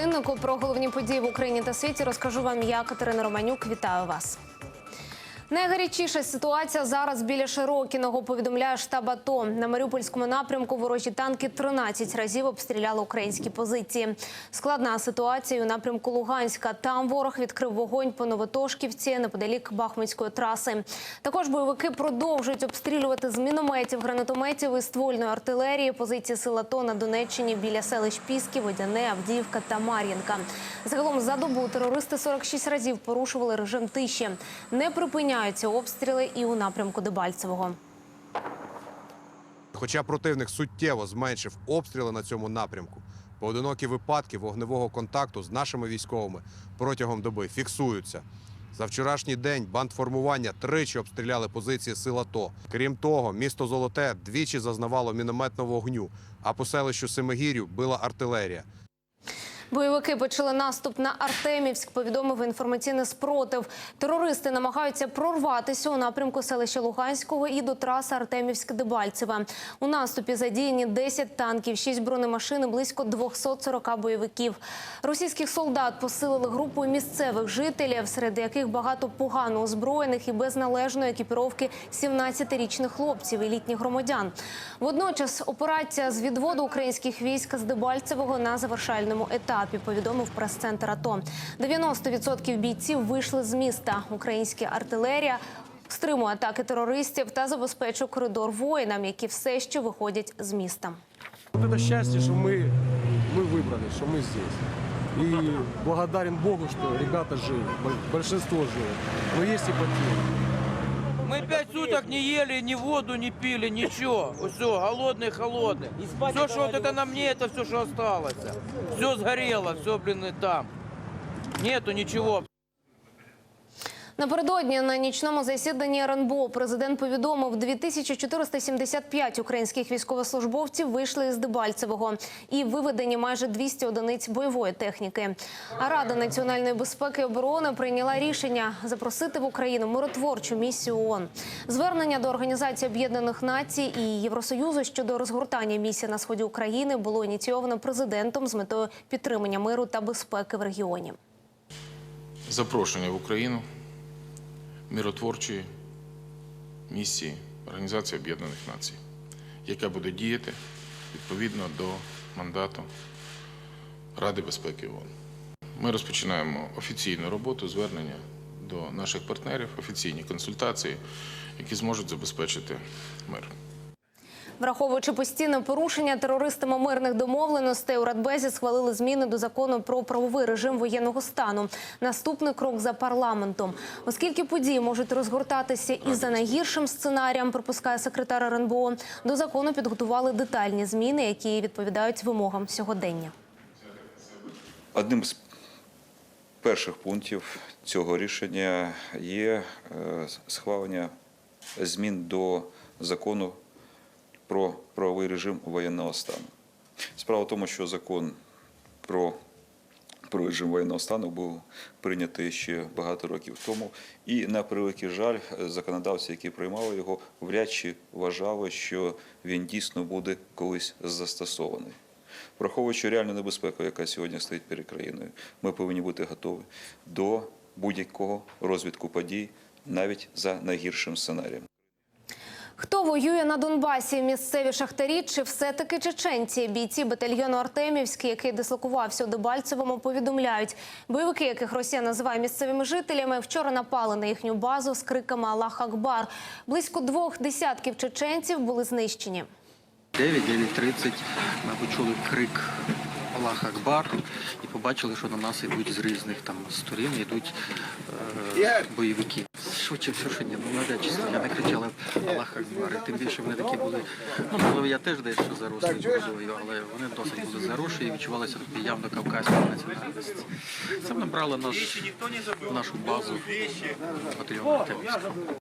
годиннику. Про головні події в Україні та світі розкажу вам я, Катерина Романюк. Вітаю вас. Найгарячіша ситуація зараз біля Широкіного, повідомляє штаб АТО. На Маріупольському напрямку ворожі танки 13 разів обстріляли українські позиції. Складна ситуація у напрямку Луганська. Там ворог відкрив вогонь по Новотошківці неподалік Бахмутської траси. Також бойовики продовжують обстрілювати з мінометів, гранатометів і ствольної артилерії позиції сил АТО на Донеччині біля селищ Піски, Водяне, Авдіївка та Мар'їнка. Загалом за добу терористи 46 разів порушували режим тиші. Не припиняються обстріли і у напрямку Дебальцевого. Хоча противник суттєво зменшив обстріли на цьому напрямку, поодинокі випадки вогневого контакту з нашими військовими протягом доби фіксуються. За вчорашній день бандформування тричі обстріляли позиції сил АТО. Крім того, місто Золоте двічі зазнавало мінометного вогню, а по селищу Семигір'ю била артилерія. Бойовики почали наступ на Артемівськ. Повідомив інформаційний спротив. Терористи намагаються прорватися у напрямку селища Луганського і до траси Артемівськ-Дебальцеве. У наступі задіяні 10 танків, 6 бронемашин і близько 240 бойовиків. Російських солдат посилили групою місцевих жителів, серед яких багато погано озброєних і без належної екіпіровки 17-річних хлопців і літніх громадян. Водночас операція з відводу українських військ з Дебальцевого на завершальному етапі Повідомив прес-центр АТО. 90% бійців вийшли з міста. Українська артилерія стримує атаки терористів та забезпечує коридор воїнам, які все ще виходять з міста. Вот это счастье, что мы, мы выбрали, что мы здесь. И благодарен Богу, что ребята живы, бо- большинство живы. Но есть и потери. Мы пять суток не ели, ни воду не пили, ничего. Все, голодные, холодные. Все, что вот это на мне, это все, что осталось. Все сгорело, все, блин, и там. Нету ничего. Напередодні на нічному засіданні РНБО президент повідомив, 2475 українських військовослужбовців вийшли із Дебальцевого і виведені майже 200 одиниць бойової техніки. А Рада національної безпеки і оборони прийняла рішення запросити в Україну миротворчу місію ООН. Звернення до Організації Об'єднаних Націй і Євросоюзу щодо розгортання місії на сході України було ініційовано президентом з метою підтримання миру та безпеки в регіоні. запрошення в Україну миротворчої місії Організації Об'єднаних Націй, яка буде діяти відповідно до мандату Ради безпеки ООН. Ми розпочинаємо офіційну роботу, звернення до наших партнерів, офіційні консультації, які зможуть забезпечити мир. Враховуючи постійне порушення терористами мирних домовленостей, у Радбезі схвалили зміни до закону про правовий режим воєнного стану. Наступний крок за парламентом. Оскільки події можуть розгортатися і за найгіршим сценарієм, припускає секретар РНБО, до закону підготували детальні зміни, які відповідають вимогам сьогодення. Одним з перших пунктів цього рішення є е, схвалення змін до закону про правовий режим воєнного стану. Справа в тому, що закон про про режим воєнного стану був прийнятий ще багато років тому, і на превеликий жаль, законодавці, які приймали його, вряд чи вважали, що він дійсно буде колись застосований. Враховуючи реальну небезпеку, яка сьогодні стоїть перед країною, ми повинні бути готові до будь-якого розвитку подій, навіть за найгіршим сценарієм. Хто воює на Донбасі? Місцеві шахтарі чи все-таки чеченці? Бійці батальйону Артемівський, який дислокувався у Дебальцевому, повідомляють. Бойовики, яких Росія називає місцевими жителями, вчора напали на їхню базу з криками Аллах Акбар. Близько двох десятків чеченців були знищені. 9-9.30 ми почули крик Аллах Акбар і побачили, що на нас йдуть з різних там сторін, йдуть е, бойовики. Швидше все, що ні, ну навряд чи я не кричала Аллах Акбар. І тим більше вони такі були. Ну, можливо, я теж дещо зарослий бородою, але вони досить були заросші і відчувалися явно кавказької національності. Це набрало наш, нашу базу батальйону Артемівського.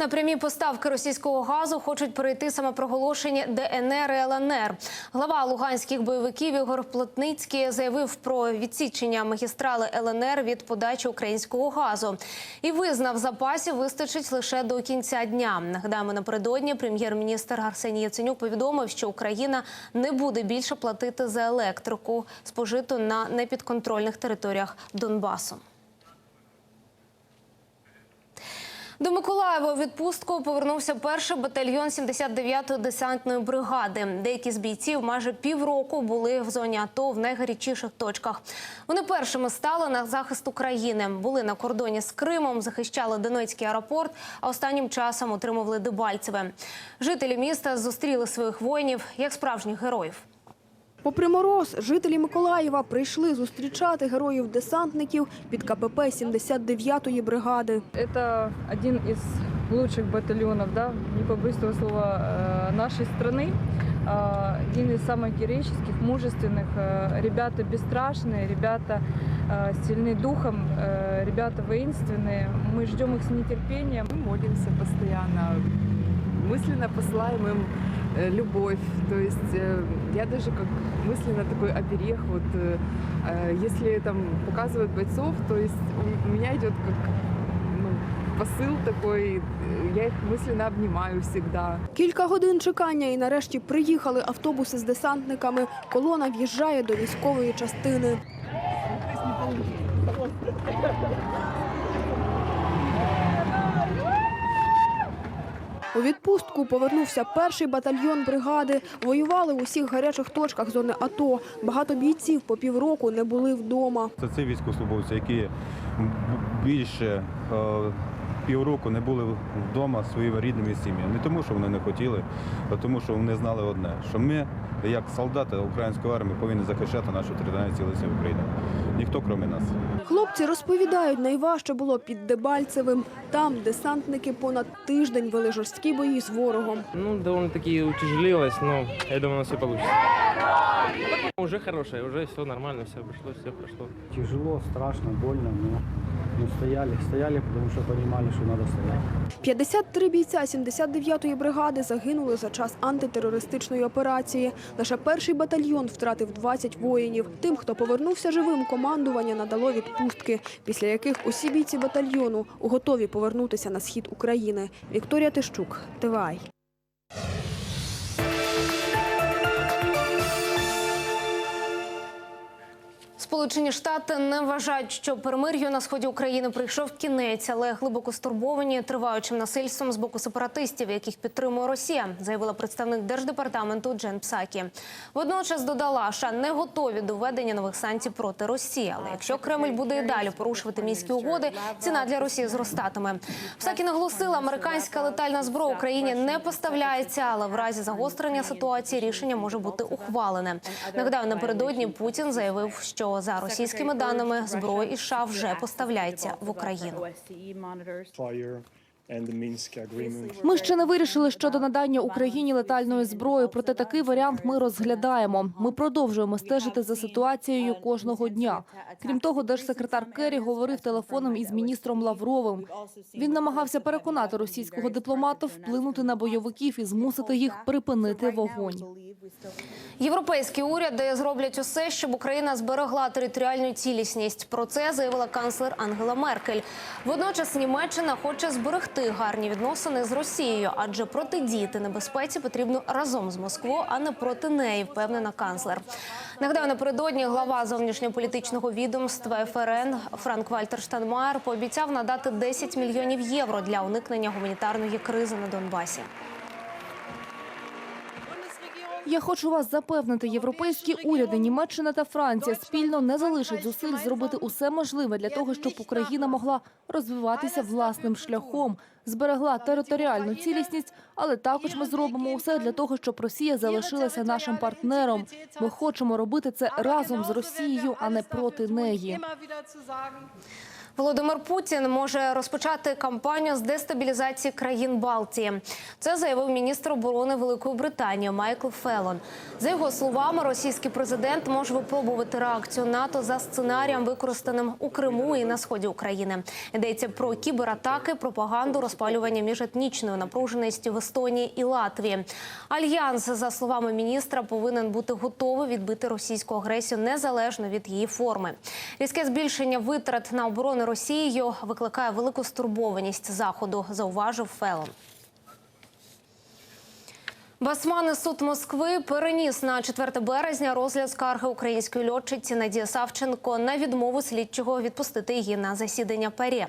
На прямі поставки російського газу хочуть перейти самопроголошені ДНР і ЛНР. Глава луганських бойовиків Ігор Плотницький заявив про відсічення магістрали ЛНР від подачі українського газу і визнав, запасів вистачить лише до кінця дня. Нагадаємо, напередодні прем'єр-міністр Арсеній Яценюк повідомив, що Україна не буде більше платити за електрику, спожиту на непідконтрольних територіях Донбасу. До Миколаєва відпустку повернувся перший батальйон 79-ї десантної бригади. Деякі з бійців майже півроку були в зоні АТО в найгарячіших точках. Вони першими стали на захист України. Були на кордоні з Кримом, захищали Донецький аеропорт, а останнім часом отримували Дебальцеве. Жителі міста зустріли своїх воїнів як справжніх героїв. Попри мороз, жителі Миколаєва прийшли зустрічати героїв-десантників під КПП 79-ї бригади. Это один из лучших батальонов, да, не побоюсь этого слова, э, нашей страны. А, Один из самых героических, мужественных. Э, Ребята бесстрашные, ребята э, сильны духом, э, ребята воинственные. Мы ждем их с нетерпением. Мы молимся постоянно, мысленно посылаем им э, любовь. То есть э, я даже как мысленно такой оберег, вот э, э, если там показывают бойцов, то есть у- у меня идет как ну, посыл такой, э, я их мысленно обнимаю всегда. Кілька годин чекання і нарешті приїхали автобуси з десантниками. Колона в'їжджає до військової частини. У відпустку повернувся перший батальйон бригади. Воювали в усіх гарячих точках зони АТО. Багато бійців по півроку не були вдома. Це ці військовослужбовці, які більше е, півроку не були вдома своїми рідними сім'ями. Не тому, що вони не хотіли, а тому, що вони знали одне, що ми, як солдати української армії, повинні захищати нашу територіальну цілісність України. Ніхто, крім нас. Хлопці розповідають, найважче було під Дебальцевим. Там десантники понад тиждень вели жорсткі бої з ворогом. Ну, довольно-таки утяжелилось, но я думаю, у нас все получится. Уже хорошее, уже все нормально, все обошлось, все прошло. Тяжело, страшно, больно, но мы стояли, стояли, потому что понимали, что надо стоять. 53 бійця 79-ї бригади загинули за час антитерористичної операції. Лише перший батальйон втратив 20 воїнів. Тим, хто повернувся живим, командування надало відпустки, після яких усі бійці батальйону готові повернутися на схід України. Вікторія Тищук, ТВАЙ. Сполучені Штати не вважають, що перемир'ю на сході України прийшов кінець, але глибоко стурбовані триваючим насильством з боку сепаратистів, яких підтримує Росія, заявила представник держдепартаменту Джен Псакі. Водночас додала, що не готові до введення нових санкцій проти Росії. Але якщо Кремль буде і далі порушувати мінські угоди, ціна для Росії зростатиме. Псакі наголосила, американська летальна зброя Україні не поставляється, але в разі загострення ситуації рішення може бути ухвалене. Нагадаю, напередодні Путін заявив, що за російськими даними зброя із США вже поставляється в Україну. Ми ще не вирішили щодо надання Україні летальної зброї, проте такий варіант ми розглядаємо. Ми продовжуємо стежити за ситуацією кожного дня. Крім того, держсекретар Керрі говорив телефоном із міністром Лавровим. Він намагався переконати російського дипломата вплинути на бойовиків і змусити їх припинити вогонь. Європейські уряди зроблять усе, щоб Україна зберегла територіальну цілісність. Про це заявила канцлер Ангела Меркель. Водночас Німеччина хоче зберегти гарні відносини з Росією, адже протидіяти небезпеці потрібно разом з Москвою, а не проти неї, впевнена канцлер. Нагадаю, напередодні глава зовнішньополітичного відомства ФРН Франк Вальтер Штанмаєр пообіцяв надати 10 мільйонів євро для уникнення гуманітарної кризи на Донбасі. Я хочу вас запевнити, європейські уряди, Німеччина та Франція спільно не залишать зусиль зробити усе можливе для того, щоб Україна могла розвиватися власним шляхом, зберегла територіальну цілісність, але також ми зробимо усе для того, щоб Росія залишилася нашим партнером. Ми хочемо робити це разом з Росією, а не проти неї. Володимир Путін може розпочати кампанію з дестабілізації країн Балтії. Це заявив міністр оборони Великої Британії Майкл Феллон. За його словами, російський президент може випробувати реакцію НАТО за сценарієм, використаним у Криму і на сході України. Йдеться про кібератаки, пропаганду, розпалювання міжетнічної напруженості в Естонії і Латвії. Альянс, за словами міністра, повинен бути готовий відбити російську агресію незалежно від її форми. Різке збільшення витрат на оборону Росією викликає велику стурбованість заходу, зауважив Фелон. Басманний суд Москви переніс на 4 березня розгляд скарги української льотчиці Надії Савченко на відмову слідчого відпустити її на засідання ПАРЄ.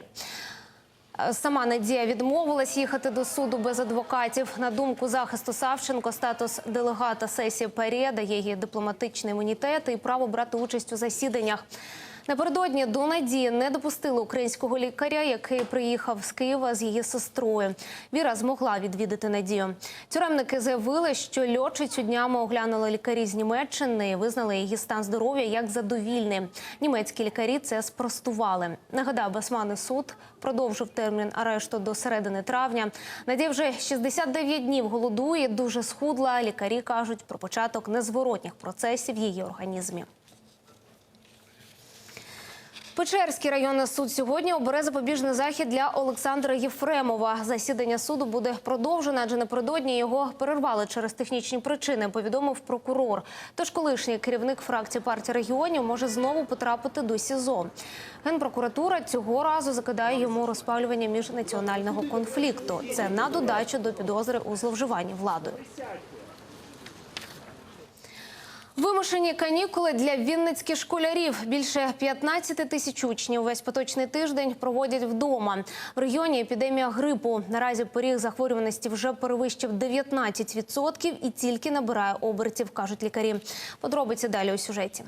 Сама Надія відмовилась їхати до суду без адвокатів. На думку захисту Савченко, статус делегата сесії ПАРЄ дає їй дипломатичний імунітет і право брати участь у засіданнях. Напередодні до Надії не допустили українського лікаря, який приїхав з Києва з її сестрою. Віра змогла відвідати Надію. Тюремники заявили, що льотчицю днями оглянули лікарі з Німеччини і визнали її стан здоров'я як задовільний. Німецькі лікарі це спростували. Нагадаю, Басманний суд продовжив термін арешту до середини травня. Надія вже 69 днів голодує, дуже схудла. Лікарі кажуть про початок незворотніх процесів в її організмі. Печерський районний суд сьогодні обере запобіжний захід для Олександра Єфремова. Засідання суду буде продовжено, адже напередодні його перервали через технічні причини. Повідомив прокурор. Тож колишній керівник фракції партії регіонів може знову потрапити до СІЗО. Генпрокуратура цього разу закидає йому розпалювання міжнаціонального конфлікту. Це на додачу до підозри у зловживанні владою. Вимушені канікули для вінницьких школярів. Більше 15 тисяч учнів весь поточний тиждень проводять вдома. В регіоні епідемія грипу. Наразі поріг захворюваності вже перевищив 19% і тільки набирає обертів, кажуть лікарі. Подробиці далі у сюжеті.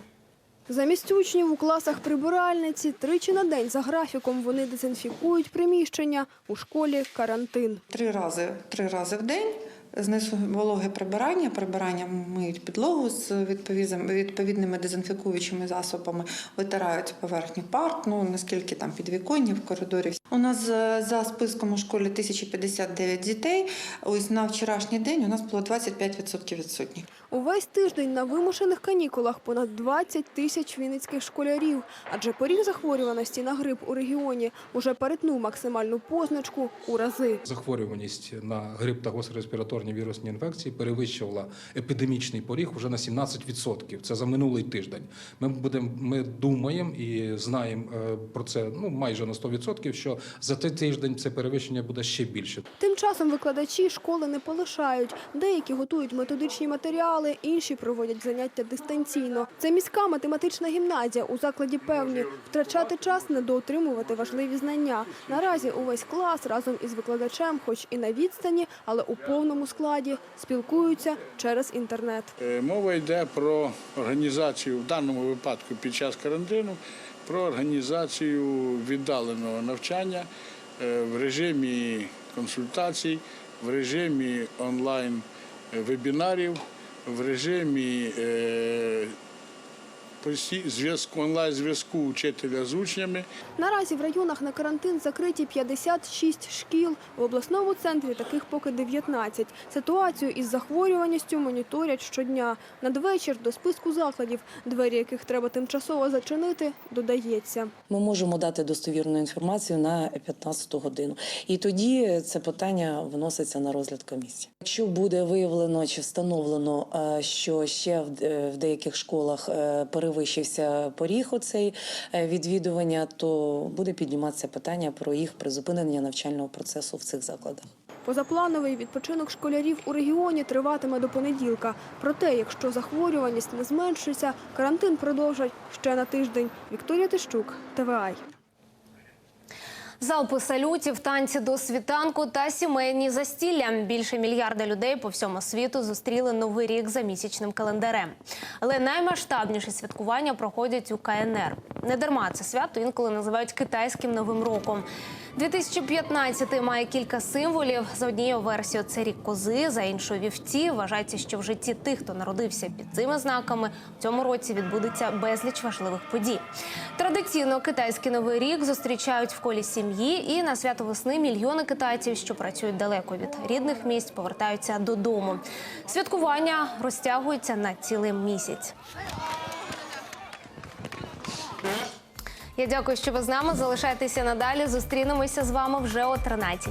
Замість учнів у класах прибиральниці тричі на день за графіком вони дезінфікують приміщення. У школі карантин. Три рази, три рази в день. Знесу вологе прибирання, прибирання миють підлогу з відповідним- відповідними дезінфікуючими засобами, витирають поверхню парт, ну наскільки там підвіконня в коридорі. У нас е, за списком у школі 1059 дітей. Ось на вчорашній день у нас було 25% відсутніх. Увесь тиждень на вимушених канікулах понад 20 тисяч вінницьких школярів. Адже поріг захворюваності на грип у регіоні уже перетнув максимальну позначку у рази. Захворюваність на грип та гострі респіраторні вірусні інфекції перевищувала епідемічний поріг вже на 17%. Це за минулий тиждень. Ми будемо, ми думаємо і знаємо е, про це ну майже на 100%, що за цей тиждень це перевищення буде ще більше. Тим часом викладачі школи не полишають. Деякі готують методичні матеріали, інші проводять заняття дистанційно. Це міська математична гімназія. У закладі певні втрачати час не доотримувати важливі знання. Наразі увесь клас разом із викладачем, хоч і на відстані, але у повному складі, спілкуються через інтернет. Е, Мова йде про організацію в даному випадку під час карантину, про організацію віддаленого навчання е, в режимі консультацій, в режимі онлайн вебінарів, в режимі е, зв'язку онлайн зв'язку учителя з учнями. Наразі в районах на карантин закриті 56 шкіл. В обласному центрі таких поки 19. Ситуацію із захворюваністю моніторять щодня. Надвечір до списку закладів, двері яких треба тимчасово зачинити, додається. Ми можемо дати достовірну інформацію на 15 годину. І тоді це питання вноситься на розгляд комісії. Якщо буде виявлено чи встановлено, е, що ще в деяких школах е, перевищився поріг оцей цей відвідування, то буде підніматися питання про їх призупинення навчального процесу в цих закладах. Позаплановий відпочинок школярів у регіоні триватиме до понеділка. Проте, якщо захворюваність не зменшиться, карантин продовжать ще на тиждень. Вікторія Тищук, ТВАЙ. Залпи салютів, танці до світанку та сімейні застілля. Більше мільярда людей по всьому світу зустріли новий рік за місячним календарем. Але наймасштабніші святкування проходять у КНР. Не дарма це свято інколи називають китайським новим роком. 2015 має кілька символів. За однією версією це рік кози, за іншою вівці. Вважається, що в житті тих, хто народився під цими знаками, в цьому році відбудеться безліч важливих подій. Традиційно китайський новий рік зустрічають в колі сім'ї, і на свято весни мільйони китайців, що працюють далеко від рідних місць, повертаються додому. Святкування розтягуються на цілий місяць. Я дякую, що ви з нами. Залишайтеся надалі. Зустрінемося з вами вже о 13